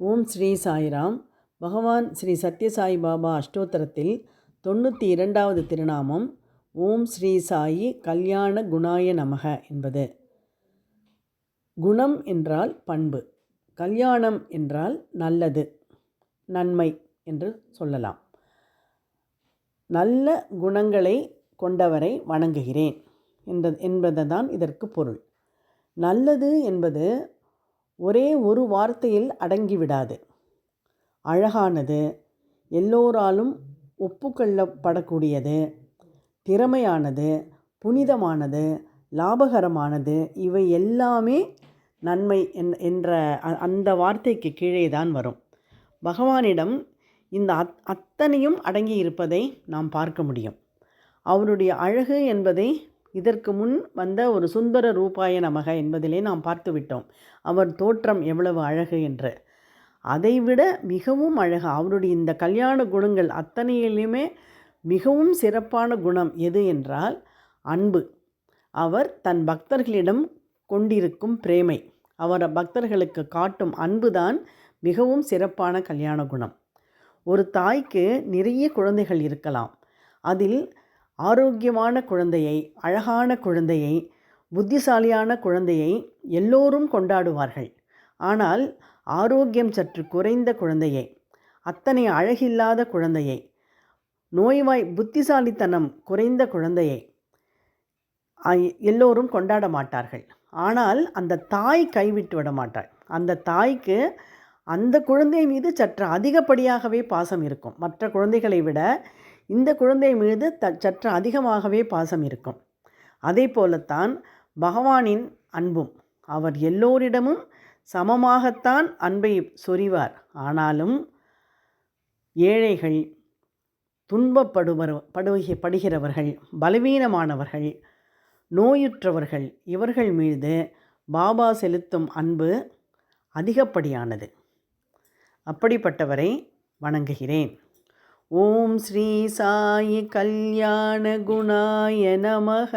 ஓம் ஸ்ரீ சாய்ராம். பகவான் ஸ்ரீ சத்யசாய் பாபா அஷ்டோத்தரத்தில் தொண்ணூற்றி இரண்டாவது திருநாமம் ஓம் ஸ்ரீ சாயி கல்யாண குணாய நமக என்பது. குணம் என்றால் பண்பு கல்யாணம் என்றால் நல்லது நன்மை என்று சொல்லலாம். நல்ல குணங்களை கொண்டவரை வணங்குகிறேன் என்பது என்பதுதான் இதற்கு பொருள். நல்லது என்பது ஒரே ஒரு வார்த்தையில் அடங்கிவிடாது. அழகானது எல்லோராலும் ஒப்புக்கொள்ளப்படக்கூடியது திறமையானது புனிதமானது லாபகரமானது இவை எல்லாமே நன்மை என் என்ற அ- அந்த வார்த்தைக்கு கீழே தான் வரும். பகவானிடம் இந்த அத் அத்தனையும் அடங்கி இருப்பதை நாம் பார்க்க முடியும். அவருடைய அழகு என்பதை இதற்கு முன் வந்த ஒரு சுந்தர ரூபாய நமக என்பதிலே நாம் பார்த்துவிட்டோம் அவர் தோற்றம் எவ்வளவு அழகு என்று. அதைவிட மிகவும் அழகு. அவருடைய இந்த கல்யாண குணங்கள் அத்தனையிலுமே மிகவும் சிறப்பான குணம் எது என்றால் அன்பு. அவர் தன் பக்தர்களிடம் கொண்டிருக்கும் பிரேமை. அவர் பக்தர்களுக்கு காட்டும் அன்புதான் மிகவும் சிறப்பான கல்யாண குணம். ஒரு தாய்க்கு நிறைய குழந்தைகள் இருக்கலாம். அதில் ஆரோக்கியமான குழந்தையை அழகான குழந்தையை புத்திசாலியான குழந்தையை எல்லோரும் கொண்டாடுவார்கள். ஆனால் ஆரோக்கியம் சற்று குறைந்த குழந்தையை அத்தனை அழகில்லாத குழந்தையை நோய்வாய் புத்திசாலித்தனம் குறைந்த குழந்தையை எல்லோரும் கொண்டாட மாட்டார்கள். ஆனால் அந்த தாய் கைவிட்டு விட மாட்டாள். அந்த தாய்க்கு அந்த குழந்தை மீது சற்று அதிகப்படியாகவே பாசம் இருக்கும். மற்ற குழந்தைகளை விட இந்த குழந்தை மீது த சற்று அதிகமாகவே பாசம் இருக்கும். அதே போலத்தான் பகவானின் அன்பும் அவர் எல்லோரிடமும் சமமாகத்தான் அன்பை சொரிவார். ஆனாலும் ஏழைகள் துன்பப்படுவர் படுகி படுகிறவர்கள் பலவீனமானவர்கள் நோயுற்றவர்கள் இவர்கள் மீது பாபா செலுத்தும் அன்பு அதிகப்படியானது. அப்படிப்பட்டவரை வணங்குகிறேன். ஓம் ஸ்ரீ சாயி கல்யாண குணாய நமக.